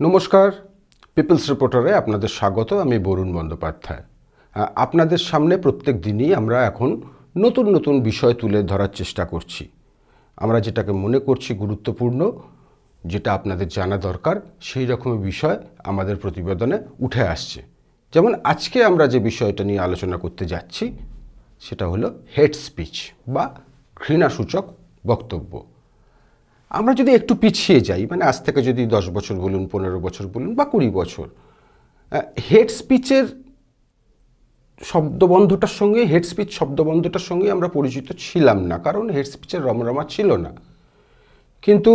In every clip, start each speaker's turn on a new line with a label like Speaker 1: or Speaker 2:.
Speaker 1: নমস্কার পিপলস রিপোর্টারে আপনাদের স্বাগত, আমি বরুণ বন্দ্যোপাধ্যায়। আপনাদের সামনে প্রত্যেক দিনই আমরা এখন নতুন নতুন বিষয় তুলে ধরার চেষ্টা করছি। আমরা যেটাকে মনে করছি গুরুত্বপূর্ণ, যেটা আপনাদের জানা দরকার, সেই রকমের বিষয় আমাদের প্রতিবেদনে উঠে আসছে। যেমন আজকে আমরা যে বিষয়টা নিয়ে আলোচনা করতে যাচ্ছি, সেটা হলো হেড স্পিচ বা ঘৃণাসূচক বক্তব্য। আমরা যদি একটু পিছিয়ে যাই মানে আজ থেকে যদি দশ বছর বলুন, পনেরো বছর বলুন বা কুড়ি বছর হেড স্পিচের শব্দবন্ধটার সঙ্গে হেড স্পিচ শব্দবন্ধটার সঙ্গে আমরা পরিচিত ছিলাম না, কারণ হেড স্পিচের রমরমা ছিল না। কিন্তু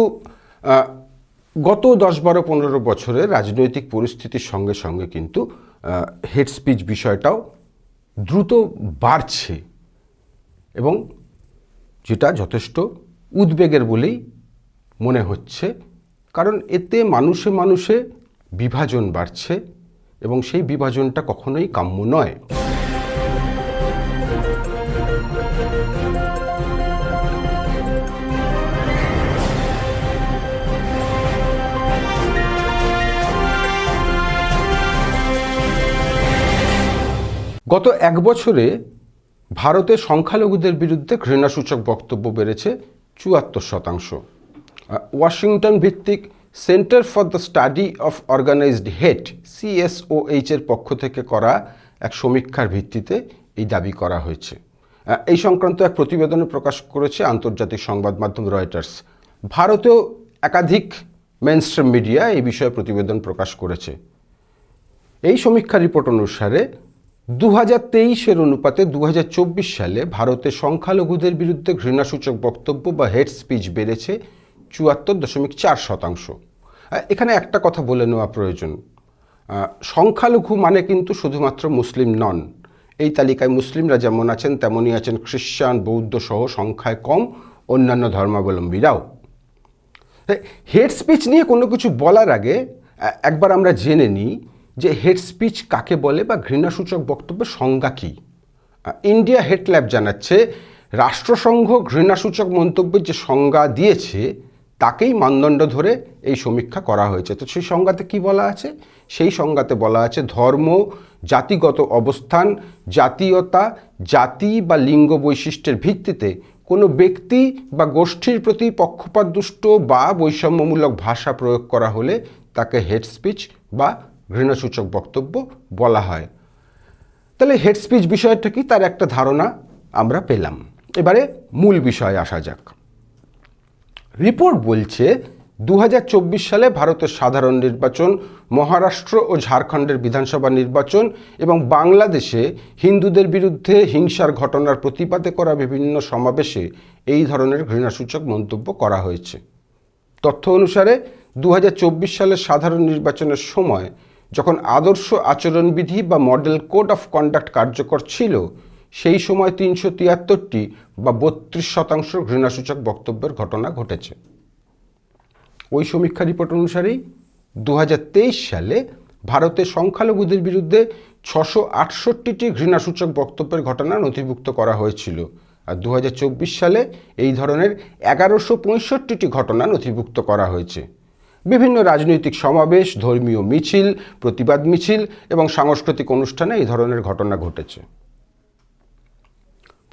Speaker 1: গত দশ বারো পনেরো বছরে রাজনৈতিক পরিস্থিতির সঙ্গে সঙ্গে কিন্তু হেড স্পিচ বিষয়টাও দ্রুত বাড়ছে এবং যেটা যথেষ্ট উদ্বেগের বলেই মনে হচ্ছে। কারণ এতে মানুষে মানুষে বিভাজন বাড়ছে এবং সেই বিভাজনটা কখনোই কাম্য নয়। গত এক বছরে ভারতে সংখ্যালঘুদের বিরুদ্ধে ঘৃণাসূচক বক্তব্য বেড়েছে চুয়াত্তর শতাংশ। ওয়াশিংটন ভিত্তিক centre for the study of organised hate CSOH এর পক্ষ থেকে করা এক সমীক্ষার ভিত্তিতে এই দাবি করা হয়েছে। এই সংক্রান্ত এক প্রতিবেদনে প্রকাশ করেছে আন্তর্জাতিক সংবাদ মাধ্যম রয়টার্স ভারতেও একাধিক মেনস্ট্রিম মিডিয়া এই বিষয়ে প্রতিবেদন প্রকাশ করেছে। এই সমীক্ষা রিপোর্ট অনুসারে দু হাজার তেইশের অনুপাতে দু হাজার চব্বিশ সালে ভারতে সংখ্যালঘুদের বিরুদ্ধে ঘৃণাসূচক বক্তব্য বা হেড স্পিচ বেড়েছে চুয়াত্তর দশমিক চার শতাংশ। এখানে একটা কথা বলে নেওয়া প্রয়োজন। সংখ্যালঘু মানে কিন্তু শুধুমাত্র মুসলিম নন। এই তালিকায় মুসলিমরা যেমন আছেন, তেমনই আছেন খ্রিস্টান বৌদ্ধ সহ সংখ্যায় কম অন্যান্য ধর্মাবলম্বীরাও। হেড স্পিচ নিয়ে কোনো কিছু বলার আগে একবার আমরা জেনে নিই যে হেড স্পিচ কাকে বলে বা ঘৃণাসূচক বক্তব্যের সংজ্ঞা কী। ইন্ডিয়া হেড ল্যাব জানাচ্ছে, রাষ্ট্রসংঘ ঘৃণাসূচক মন্তব্যের যে সংজ্ঞা দিয়েছে তাকেই মানদণ্ড ধরে এই সমীক্ষা করা হয়েছে। তো সেই সংজ্ঞাতে কি বলা আছে? সেই সংজ্ঞাতে বলা আছে, ধর্ম, জাতিগত অবস্থান, জাতীয়তা, জাতি বা লিঙ্গ বৈশিষ্ট্যের ভিত্তিতে কোনো ব্যক্তি বা গোষ্ঠীর প্রতি পক্ষপাতদুষ্ট বা বৈষম্যমূলক ভাষা প্রয়োগ করা হলে তাকে হেড স্পিচ বা ঘৃণাসূচক বক্তব্য বলা হয়। তাহলে হেড স্পিচ বিষয়টা কি? তার একটা ধারণা আমরা পেলাম। এবারে মূল বিষয়ে আসা যাক। রিপোর্ট বলছে দু হাজার চব্বিশ সালে ভারতের সাধারণ নির্বাচন, মহারাষ্ট্র ও ঝাড়খণ্ডের বিধানসভা নির্বাচন এবং বাংলাদেশে হিন্দুদের বিরুদ্ধে হিংসার ঘটনার প্রতিবাদে করা বিভিন্ন সমাবেশে এই ধরনের ঘৃণাসূচক মন্তব্য করা হয়েছে। তথ্য অনুসারে দু হাজার চব্বিশ সালের সাধারণ নির্বাচনের সময় যখন আদর্শ আচরণবিধি বা মডেল কোড অফ কন্ডাক্ট কার্যকর ছিল সেই সময় তিনশো তিয়াত্তরটি বা বত্রিশ শতাংশ ঘৃণাসূচক বক্তব্যের ঘটনা ঘটেছে। ওই সমীক্ষা রিপোর্ট অনুসারেই দু হাজার তেইশ সালে ভারতে সংখ্যালঘুদের বিরুদ্ধে ছশো আটষট্টিটি ঘৃণাসূচক বক্তব্যের ঘটনা নথিভুক্ত করা হয়েছিল আর দু হাজার চব্বিশ সালে এই ধরনের এগারোশো পঁয়ষট্টিটি ঘটনা নথিভুক্ত করা হয়েছে। বিভিন্ন রাজনৈতিক সমাবেশ, ধর্মীয় মিছিল, প্রতিবাদ মিছিল এবং সাংস্কৃতিক অনুষ্ঠানে এই ধরনের ঘটনা ঘটেছে।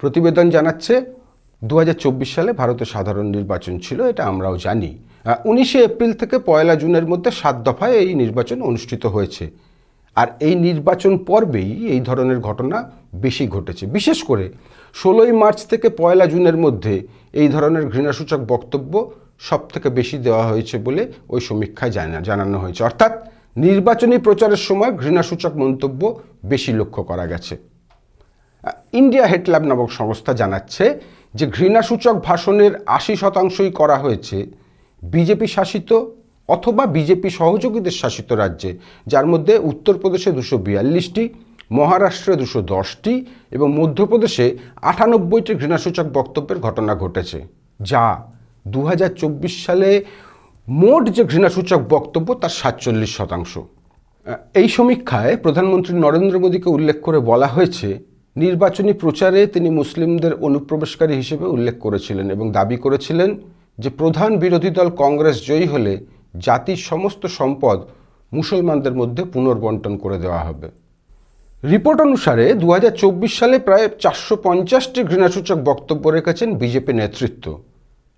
Speaker 1: প্রতিবেদন জানাচ্ছে দু হাজার চব্বিশ সালে ভারতে সাধারণ নির্বাচন ছিল, এটা আমরাও জানি। উনিশে এপ্রিল থেকে পয়লা জুনের মধ্যে সাত দফায় এই নির্বাচন অনুষ্ঠিত হয়েছে। আর এই নির্বাচন পর্বেই এই ধরনের ঘটনা বেশি ঘটেছে। বিশেষ করে ষোলোই মার্চ থেকে পয়লা জুনের মধ্যে এই ধরনের ঘৃণাসূচক বক্তব্য সব থেকে বেশি দেওয়া হয়েছে বলে ওই সমীক্ষায় জানা, জানানো হয়েছে। অর্থাৎ নির্বাচনী প্রচারের সময় ঘৃণাসূচক মন্তব্য বেশি লক্ষ্য করা গেছে। ইন্ডিয়া হেডল্যাব নামক সংস্থা জানাচ্ছে যে ঘৃণাসূচক ভাষণের আশি শতাংশই করা হয়েছে বিজেপি শাসিত অথবা বিজেপি সহযোগীদের শাসিত রাজ্যে, যার মধ্যে উত্তরপ্রদেশে দুশো বিয়াল্লিশটি, মহারাষ্ট্রে দুশো দশটি এবং মধ্যপ্রদেশে আটানব্বইটি ঘৃণাসূচক বক্তব্যের ঘটনা ঘটেছে। যা দু হাজার চব্বিশ সালে মোট যে ঘৃণাসূচক বক্তব্য তার সাতচল্লিশ শতাংশ। এই সমীক্ষায় প্রধানমন্ত্রী নরেন্দ্র মোদীকে উল্লেখ করে বলা হয়েছে নির্বাচনী প্রচারে তিনি মুসলিমদের অনুপ্রবেশকারী হিসেবে উল্লেখ করেছিলেন এবং দাবি করেছিলেন যে প্রধান বিরোধী দল কংগ্রেস জয়ী হলে জাতির সমস্ত সম্পদ মুসলমানদের মধ্যে পুনর্বন্টন করে দেওয়া হবে। রিপোর্ট অনুসারে দু হাজার চব্বিশ সালে প্রায় চারশো পঞ্চাশটি ঘৃণাসূচক বক্তব্য রেখেছেন বিজেপি নেতৃত্ব,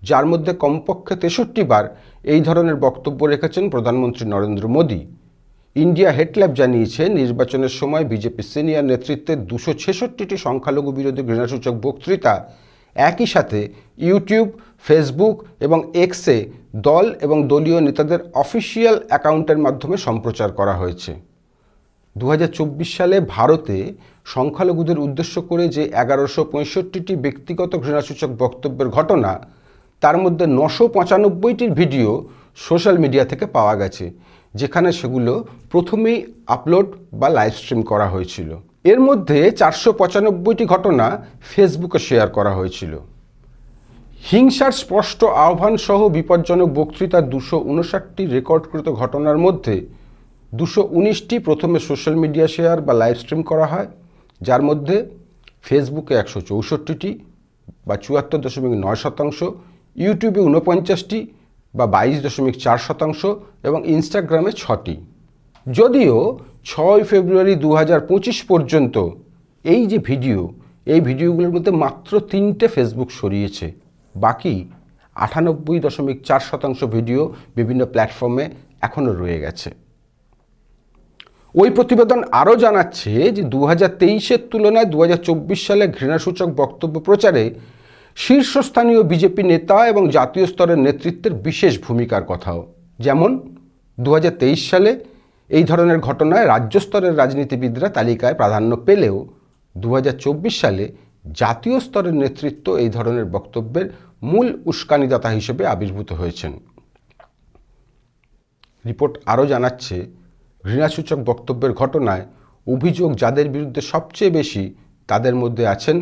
Speaker 1: যার মধ্যে কমপক্ষে তেষট্টি বার এই ধরনের বক্তব্য রেখেছেন প্রধানমন্ত্রী নরেন্দ্র মোদী। ইন্ডিয়া হেডল্যাব জানিয়েছে, নির্বাচনের সময় বিজেপি সিনিয়র নেতৃত্বের দুশো ছেষট্টিটি সংখ্যালঘু বিরোধী ঘৃণাসূচক বক্তৃতা, একই সাথে ইউটিউব, ফেসবুক এবং এক্সে দল এবং দলীয় নেতাদের অফিসিয়াল অ্যাকাউন্টের মাধ্যমে সম্প্রচার করা হয়েছে। দু হাজার চব্বিশ সালে ভারতে সংখ্যালঘুদের উদ্দেশ্য করে যে এগারোশো পঁয়ষট্টিটি ব্যক্তিগত ঘৃণাসূচক বক্তব্যের ঘটনা, তার মধ্যে নশো পঁচানব্বইটির ভিডিও সোশ্যাল মিডিয়া থেকে পাওয়া গেছে। যেখানে সেগুলো প্রথমেই আপলোড বা লাইভ স্ট্রিম করা হয়েছিল। এর মধ্যে চারশো পঁচানব্বইটি ঘটনা ফেসবুকে শেয়ার করা হয়েছিল। হিংসার স্পষ্ট আহ্বান সহ বিপজ্জনক বক্তৃতার দুশো উনষাটটি রেকর্ডকৃত ঘটনার মধ্যে দুশো উনিশটি প্রথমে সোশ্যাল মিডিয়া শেয়ার বা লাইভ স্ট্রিম করা হয়, যার মধ্যে ফেসবুকে একশো চৌষট্টিটি বা চুয়াত্তর দশমিক নয় শতাংশ ইউটিউবে ঊনপঞ্চাশটি বা বাইশ দশমিক চার শতাংশ এবং ইনস্টাগ্রামে ছটি। যদিও ছয় ফেব্রুয়ারি দু পর্যন্ত এই যে ভিডিও, এই ভিডিওগুলোর মধ্যে মাত্র তিনটে ফেসবুক সরিয়েছে বাকি আটানব্বই দশমিক চার শতাংশ ভিডিও বিভিন্ন প্ল্যাটফর্মে এখনও রয়ে গেছে। ওই প্রতিবেদন আরও জানাচ্ছে যে দু হাজার তেইশের তুলনায় দু হাজার চব্বিশ সালে ঘৃণাসূচক বক্তব্য প্রচারে শীর্ষস্থানীয় বিজেপি নেতা এবং জাতীয় স্তরের নেতৃত্বের বিশেষ ভূমিকার কথাও। যেমন দু হাজার তেইশ সালে এই ধরনের ঘটনায় রাজ্য স্তরের রাজনীতিবিদরা তালিকায় প্রাধান্য পেলেও দু হাজার চব্বিশ সালে জাতীয় স্তরের নেতৃত্ব এই ধরনের বক্তব্যের মূল উস্কানিদাতা হিসেবে আবির্ভূত হয়েছেন। রিপোর্ট আরও জানাচ্ছে, ঘৃণাসূচক বক্তব্যের ঘটনায় অভিযোগ যাদের বিরুদ্ধে সবচেয়ে বেশি তাদের মধ্যে আছেন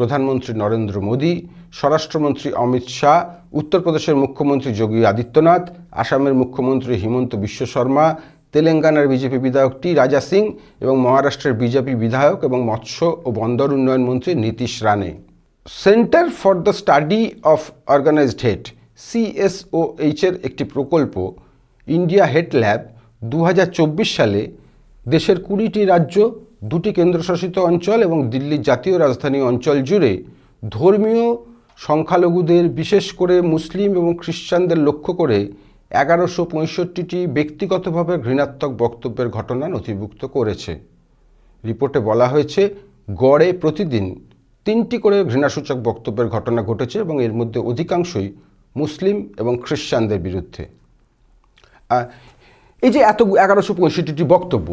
Speaker 1: প্রধানমন্ত্রী নরেন্দ্র মোদী, স্বরাষ্ট্রমন্ত্রী অমিত শাহ, উত্তরপ্রদেশের মুখ্যমন্ত্রী যোগী আদিত্যনাথ, আসামের মুখ্যমন্ত্রী হিমন্ত বিশ্ব শর্মা, তেলেঙ্গানার বিজেপি বিধায়ক টি রাজা সিং এবং মহারাষ্ট্রের বিজেপি বিধায়ক এবং মৎস্য ও বন্দর উন্নয়ন মন্ত্রী Nitish Rane centre for the study of organised hate CSOH এর একটি প্রকল্প, ইন্ডিয়া হেড ল্যাব দু হাজার চব্বিশ সালে দেশের কুড়িটি রাজ্য দুটি কেন্দ্রশাসিত অঞ্চল এবং দিল্লির জাতীয় রাজধানী অঞ্চল জুড়ে ধর্মীয় সংখ্যালঘুদের বিশেষ করে মুসলিম এবং খ্রিস্টানদের লক্ষ্য করে এগারোশো পঁয়ষট্টিটি ব্যক্তিগতভাবে ঘৃণাত্মক বক্তব্যের ঘটনা নথিভুক্ত করেছে। রিপোর্টে বলা হয়েছে, গড়ে প্রতিদিন তিনটি করে ঘৃণাসূচক বক্তব্যের ঘটনা ঘটেছে এবং এর মধ্যে অধিকাংশই মুসলিম এবং খ্রিস্টানদের বিরুদ্ধে। এই যে এত এগারোশো পঁয়ষট্টিটি বক্তব্য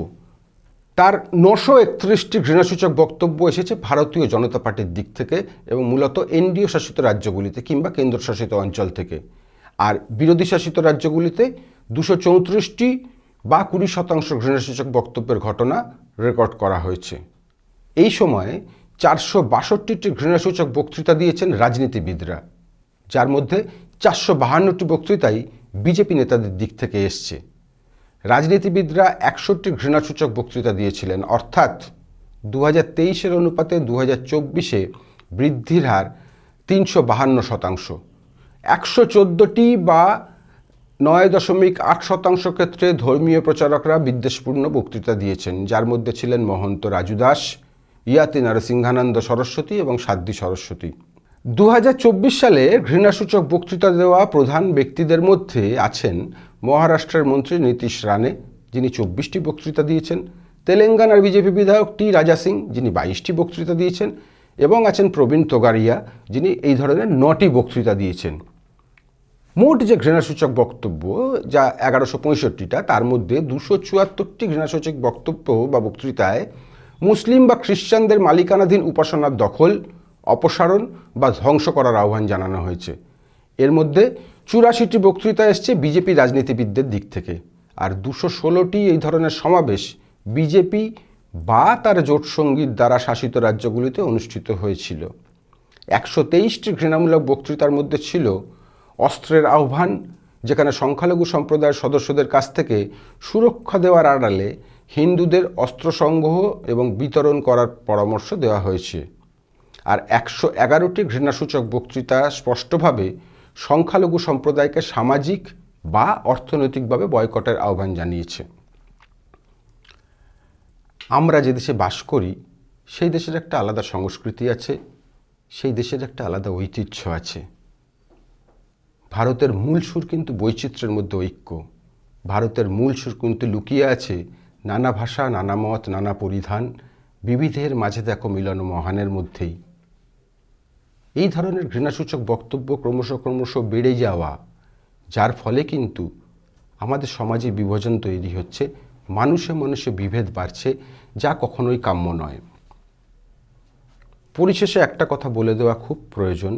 Speaker 1: তার নশো একত্রিশটি ঘৃণাসূচক বক্তব্য এসেছে ভারতীয় জনতা পার্টির দিক থেকে এবং মূলত এনডিও শাসিত রাজ্যগুলিতে কিংবা কেন্দ্রশাসিত অঞ্চল থেকে। আর বিরোধী শাসিত রাজ্যগুলিতে দুশো চৌত্রিশটি বা কুড়ি শতাংশ ঘৃণাসূচক বক্তব্যের ঘটনা রেকর্ড করা হয়েছে। এই সময়ে চারশো বাষট্টিটি ঘৃণাসূচক বক্তৃতা দিয়েছেন রাজনীতিবিদরা, যার মধ্যে চারশো বাহান্নটি বক্তৃতাই বিজেপি নেতাদের দিক থেকে এসছে। রাজনীতিবিদরা একষট্টি ঘৃণাসূচক বক্তৃতা দিয়েছিলেন। অর্থাৎ দু হাজার তেইশের অনুপাতে দু হাজার চব্বিশে বৃদ্ধির হার তিনশো বাহান্ন শতাংশ। একশো চোদ্দোটি বা নয় দশমিক আট শতাংশ ক্ষেত্রে ধর্মীয় প্রচারকরা বিদ্বেষপূর্ণ বক্তৃতা দিয়েছেন। যার মধ্যে ছিলেন মহন্ত রাজু দাস, ইয়াতি নরসিংহানন্দ সরস্বতী এবং সাধ্বী সরস্বতী। দু হাজার চব্বিশ সালে ঘৃণাসূচক বক্তৃতা দেওয়া প্রধান ব্যক্তিদের মধ্যে আছেন মহারাষ্ট্রের মন্ত্রী নীতিশ রানে যিনি চব্বিশটি বক্তৃতা দিয়েছেন, তেলেঙ্গানার বিজেপি বিধায়ক টি রাজা সিং, যিনি বাইশটি বক্তৃতা দিয়েছেন, এবং আছেন প্রবীণ তোগারিয়া, যিনি এই ধরনের নটি বক্তৃতা দিয়েছেন। মোট যে ঘৃণাসূচক বক্তব্য, যা এগারোশো পঁয়ষট্টিটা, তার মধ্যে দুশো চুয়াত্তরটি ঘৃণাসূচক বক্তব্য বা বক্তৃতায় মুসলিম বা খ্রিস্টানদের মালিকানাধীন উপাসনার দখল, অপসারণ বা ধ্বংস করার আহ্বান জানানো হয়েছে। এর মধ্যে চুরাশিটি বক্তৃতা এসছে বিজেপি রাজনীতিবিদদের দিক থেকে। আর দুশো ষোলোটি এই ধরনের সমাবেশ বিজেপি বা তার জোট সঙ্গীর দ্বারা শাসিত রাজ্যগুলিতে অনুষ্ঠিত হয়েছিল। একশো তেইশটি ঘৃণামূলক বক্তৃতার মধ্যে ছিল অস্ত্রের আহ্বান, যেখানে সংখ্যালঘু সম্প্রদায়ের সদস্যদের কাছ থেকে সুরক্ষা দেওয়ার আড়ালে হিন্দুদের অস্ত্র সংগ্রহ এবং বিতরণ করার পরামর্শ দেওয়া হয়েছে। আর একশো এগারোটি ঘৃণাসূচক বক্তৃতা স্পষ্টভাবে সংখ্যালঘু সম্প্রদায়কে সামাজিক বা অর্থনৈতিকভাবে বয়কটের আহ্বান জানিয়েছে। আমরা যে দেশে বাস করি, সেই দেশের একটা আলাদা সংস্কৃতি আছে, সেই দেশের একটা আলাদা ঐতিহ্য আছে। ভারতের মূল সুর কিন্তু বৈচিত্র্যের মধ্যে ঐক্য। ভারতের মূল সুর কিন্তু লুকিয়ে আছে নানা ভাষা, নানা মত, নানা পরিধান, বিবিধের মাঝে দেখো মিলন মহানের মধ্যেই। এই ধরনের ঘৃণাসূচক বক্তব্য ক্রমশ ক্রমশ বেড়ে যাওয়া, যার ফলে কিন্তু আমাদের সমাজে বিভাজন তৈরি হচ্ছে, মানুষে মানুষে বিভেদ বাড়ছে, যা কখনোই কাম্য নয়। পরিশেষে একটা কথা বলে দেওয়া খুব প্রয়োজন।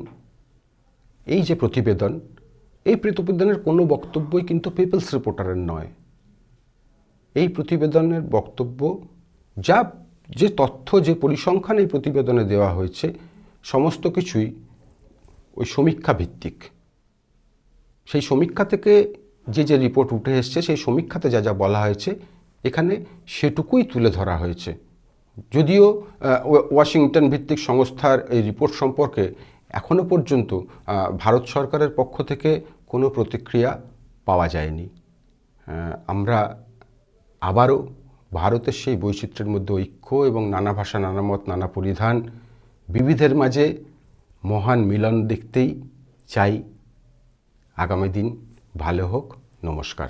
Speaker 1: এই যে প্রতিবেদন, এই প্রতিবেদনের কোনো বক্তব্যই কিন্তু পিপলস রিপোর্টারের নয়। এই প্রতিবেদনের বক্তব্য, যা যে তথ্য যে পরিসংখ্যান এই প্রতিবেদনে দেওয়া হয়েছে সমস্ত কিছুই ওই সমীক্ষা ভিত্তিক। সেই সমীক্ষা থেকে যে যে রিপোর্ট উঠে এসছে, সেই সমীক্ষাতে যা যা বলা হয়েছে, এখানে সেটুকুই তুলে ধরা হয়েছে। যদিও ওয়া- ওয়াশিংটন ভিত্তিক সংস্থার এই রিপোর্ট সম্পর্কে এখনও পর্যন্ত ভারত সরকারের পক্ষ থেকে কোনো প্রতিক্রিয়া পাওয়া যায়নি। আমরা আবারও ভারতের সেই বৈচিত্র্যের মধ্যে ঐক্য এবং নানা ভাষা, নানা মত, নানা পরিধান বিবিধের মাঝে মহান মিলন দেখতেই চাই। আগামী দিন ভালো হোক নমস্কার।